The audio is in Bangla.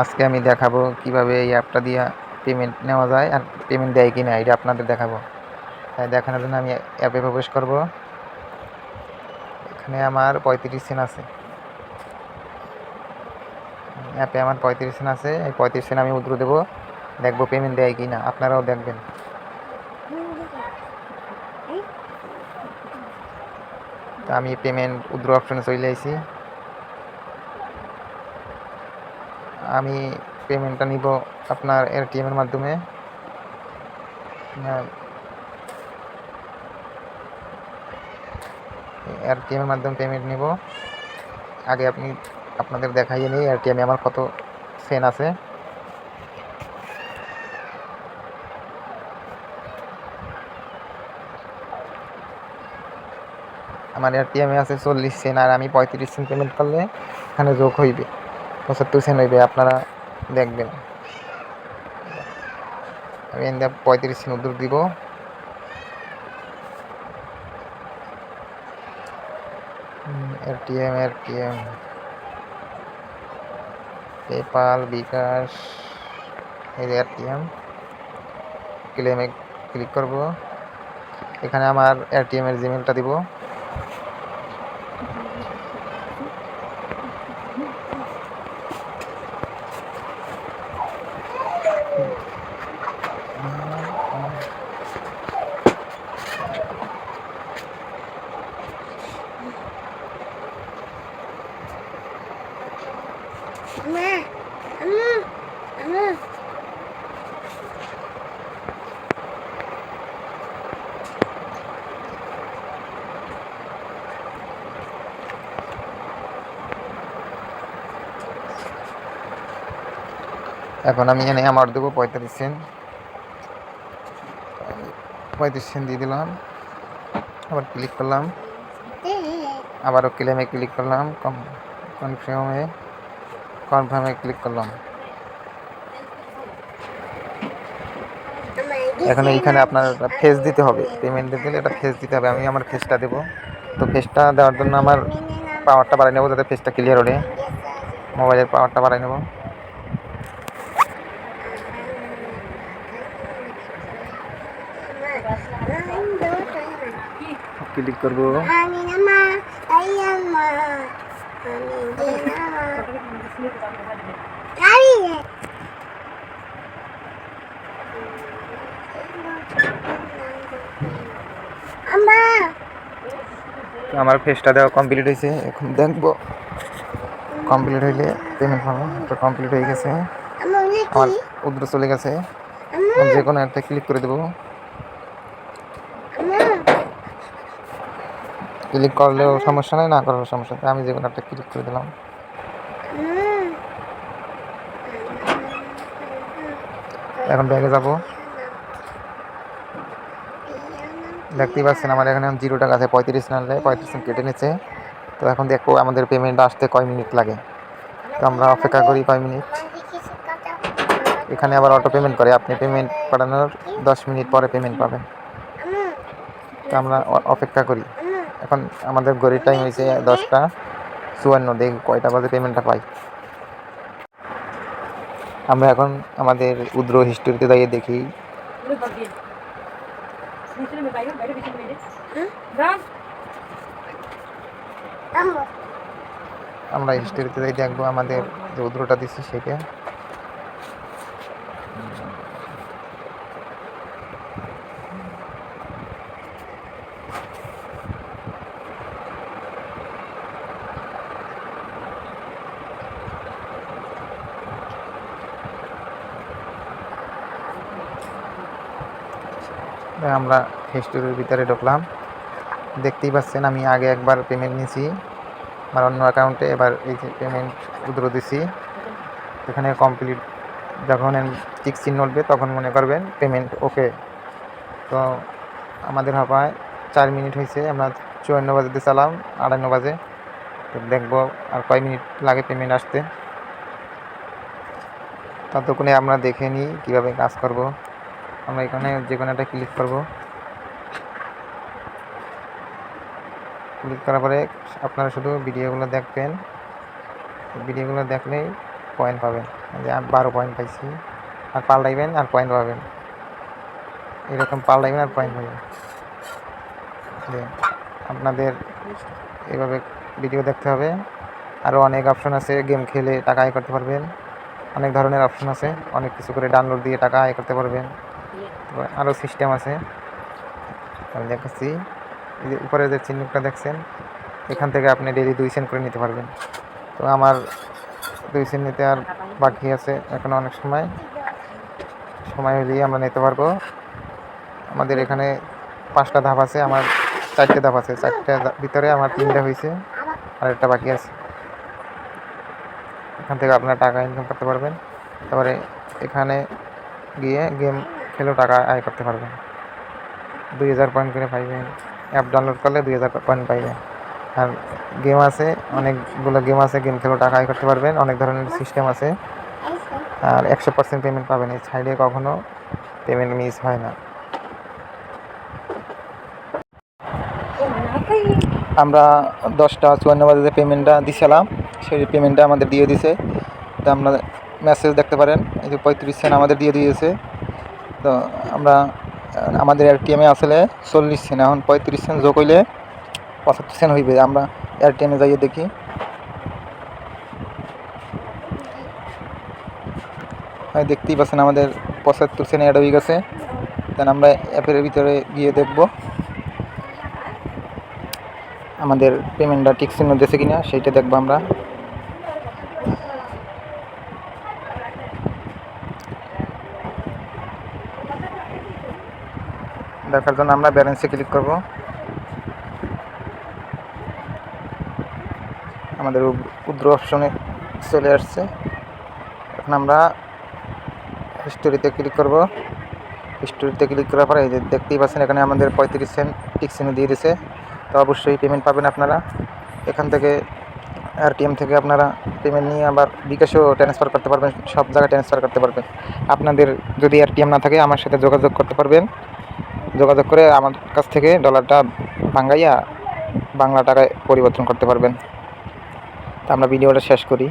আজকে আমি দেখাবো কীভাবে এই অ্যাপটা দিয়ে পেমেন্ট নেওয়া যায় আর পেমেন্ট দেয় কি না এটা আপনাদের দেখাবো। তাই দেখানোর জন্য আমি অ্যাপে প্রবেশ করব। এখানে আমার পঁয়ত্রিশ সেন আছে। অ্যাপে আমার পঁয়ত্রিশ সেন আছে। এই পঁয়ত্রিশ সেন আমি উদ্রু দেবো, দেখব পেমেন্ট দেয় কি না আপনারাও দেখবেন। তা আমি পেমেন্ট উদ্রু অপশনে চলে আইছি। আমি পেমেন্টটা নিব আপনার এটিএম এর মাধ্যমে। এটিএম এর মাধ্যমে পেমেন্ট নিব। আগে আপনি আপনাদের দেখাইয়ে নিই এটিএমে আমার কত সেন আছে। আমার এটিএমে আছে চল্লিশ সেন আর আমি পঁয়ত্রিশ সেন পেমেন্ট করলে এখানে যোগ হইবে। পঁচাত্তর সেন হইবে, আপনারা দেখবেন। আমি এনে পঁয়ত্রিশ সেন উদ্যোগ দিব। এটিএম এটিএম পেপাল, বিকাশ, এই যে এটিএম ক্লেমে ক্লিক করব। এখানে আমার এটিএম এর জিমেলটা দিব। এখন আমি এনে আমার দেবো পঁয়তাল্লিশ সেন্ট। পঁয়ত্রিশ সেন্ট দিয়ে দিলাম। আবার ক্লিক করলাম। আবারও ক্লেমে ক্লিক করলাম। কনফার্মে কনফার্মে ক্লিক করলাম। এখন এইখানে আপনার ফেস দিতে হবে। পেমেন্ট দিতে একটা ফেস দিতে হবে। আমি আমার ফেসটা দেবো। তো ফেসটা দেওয়ার জন্য আমার পাওয়ারটা বাড়াই নেব। যাতে ফেসটা ক্লিয়ার ওঠে। মোবাইলের পাওয়ারটা বাড়াই নেব। ক্লিক করব। আমার ফেসটা দেওয়া কমপ্লিট হয়েছে। এখন দেখব। কমপ্লিট হইলে পেমেন্ট পাবো তো কমপ্লিট হয়ে গেছে। আমা আমার উদ্র চলে গেছে। যে কোনো একটা ক্লিক করে দেবো আমা ক্লিক করলেও সমস্যা নেই, না করার সমস্যা নেই। আমি যে কোনো একটা ক্লিক করে দিলাম। এখন ব্যাগে যাব। দেখতেই পাচ্ছেন আমার এখানে জিরো টাকা আছে, পঁয়ত্রিশ নালে পঁয়ত্রিশ কেটে নিচ্ছে। তো এখন দেখব আমাদের পেমেন্ট আসতে কয় মিনিট লাগে। তো আমরা অপেক্ষা করি কয় মিনিট এখানে আবার অটো পেমেন্ট করে, আপনি পেমেন্ট পাঠানোর দশ মিনিট পরে পেমেন্ট পাবেন। তো আমরা অপেক্ষা করি। এখন আমাদের ঘড়ির টাইম হয়েছে দশটা চুয়ান্ন, দেখি কয়টা বাজে পেমেন্টটা পাই। আমরা এখন আমাদের উদ্র হিস্টোরিতে দাঁড়িয়ে দেখি। আমরা হিস্টোরিতে দেখব আমাদের যে উদ্রটা দিচ্ছি সেটা। আমরা হিস্টোরির ভিতরে ঢুকলাম। দেখতেই পাচ্ছেন, আমি আগে একবার পেমেন্ট নিয়েছি আমার অন্য অ্যাকাউন্টে এবার এই যে পেমেন্ট উদ্র দিছি। এখানে কমপ্লিট যখন টিক চিহ্ন উঠবে, তখন মনে করবেন পেমেন্ট ওকে তো আমাদের হপায় চার মিনিট হয়েছে, আমরা চুয়ান্ন বাজেতে চালাম, আটান্ন বাজে। তো দেখব আর কয় মিনিট লাগে পেমেন্ট আসতে। ততক্ষণে আমরা দেখে নিই কীভাবে কাজ করব। আমরা এখানে যে কোনো একটা ক্লিক করব। ক্লিক করার পরে আপনারা শুধু ভিডিওগুলো দেখবেন। ভিডিওগুলো দেখলেই পয়েন্ট পাবেন। যে বারো পয়েন্ট পাইছি। আর পাল্টাইবেন আর পয়েন্ট পাবেন। এরকম পাল্টাইবেন আর পয়েন্ট পাবেন। আপনাদের এভাবে ভিডিও দেখতে হবে। আরও অনেক অপশন আছে গেম খেলে টাকা আয় করতে পারবেন। অনেক ধরনের অপশন আছে। অনেক কিছু করে ডাউনলোড দিয়ে টাকা আয় করতে পারবেন। আরও সিস্টেম আছে। আমি দেখাচ্ছি এই যে উপরে যে চিহ্নটা দেখছেন, এখান থেকে আপনি ডেলি দুই সেন্ট করে নিতে পারবেন। তো আমার দুই সেন্ট নিতে আর বাকি আছে এখন অনেক সময়। সময় হলেই আমরা নিতে পারব। আমাদের এখানে পাঁচটা ধাপ আছে, আমার চারটে ধাপ আছে। চারটে ভিতরে আমার তিনটা হয়েছে, আর একটা বাকি আছে। এখান থেকে আপনারা টাকা ইনকাম করতে পারবেন। তারপরে এখানে গিয়ে গেম খেলেও টাকা আয় করতে পারবেন দুই হাজার পয়েন্ট করে পাইবেন অ্যাপ ডাউনলোড করলে দুই হাজার পয়েন্ট পাইবেন আর গেম আছে, অনেকগুলো গেম আছে গেম খেলেও টাকা আয় করতে পারবেন অনেক ধরনের সিস্টেম আছে। আর একশো পার্সেন্ট পেমেন্ট পাবেন এই সাইডে কখনো পেমেন্ট মিস হয় না। আমরা দশটা চুয়ান্ন বাজে পেমেন্টটা দিছিলাম। সেই পেমেন্টটা আমাদের দিয়ে দিছে। তো আমরা মেসেজ দেখতে পারেন। এই যে পঁয়ত্রিশ সেন্ট আমাদের দিয়ে দিয়েছে। তো আমরা আমাদের এটিএমে আসলে চল্লিশ সেন্ট এখন পঁয়ত্রিশ সেন্ট যোগ হইলে পঁচাত্তর সেন্ট হইবে। আমরা এটিএমে যাইয়ে দেখি। হ্যাঁ, দেখতেই পাচ্ছেন আমাদের পঁচাত্তর সেন্ট অ্যাড হয়ে গেছে। দেন আমরা অ্যাপের ভিতরে গিয়ে দেখব আমাদের পেমেন্টটা ঠিক চিহ্ন দিয়েছে কিনা সেইটা দেখব আমরা। দেখার জন্য আমরা ব্যালেন্সে ক্লিক করব। আমাদের উদ্র অপশনে চলে আসছে। এখন আমরা হিস্টোরিতে ক্লিক করব। হিস্টোরিতে ক্লিক করার পরে এই যে দেখতেই পাচ্ছেন, এখানে আমাদের পঁয়ত্রিশ সেন্ট টিক চিহ্ন দিয়ে দিছে। তো অবশ্যই পেমেন্ট পাবেন আপনারা। এখান থেকে আরটিএম থেকে আপনারা পেমেন্ট নিয়ে আবার বিকাশেও ট্রান্সফার করতে পারবেন, সব জায়গায় ট্রান্সফার করতে পারবেন। আপনাদের যদি আরটিএম না থাকে, আমার সাথে যোগাযোগ করতে পারবেন। যোগাযোগ করে আমার কাছ থেকে ডলারটা ভাঙ্গাইয়া বাংলা টাকায় পরিবর্তন করতে পারবেন। তা আমরা ভিডিওটা শেষ করি।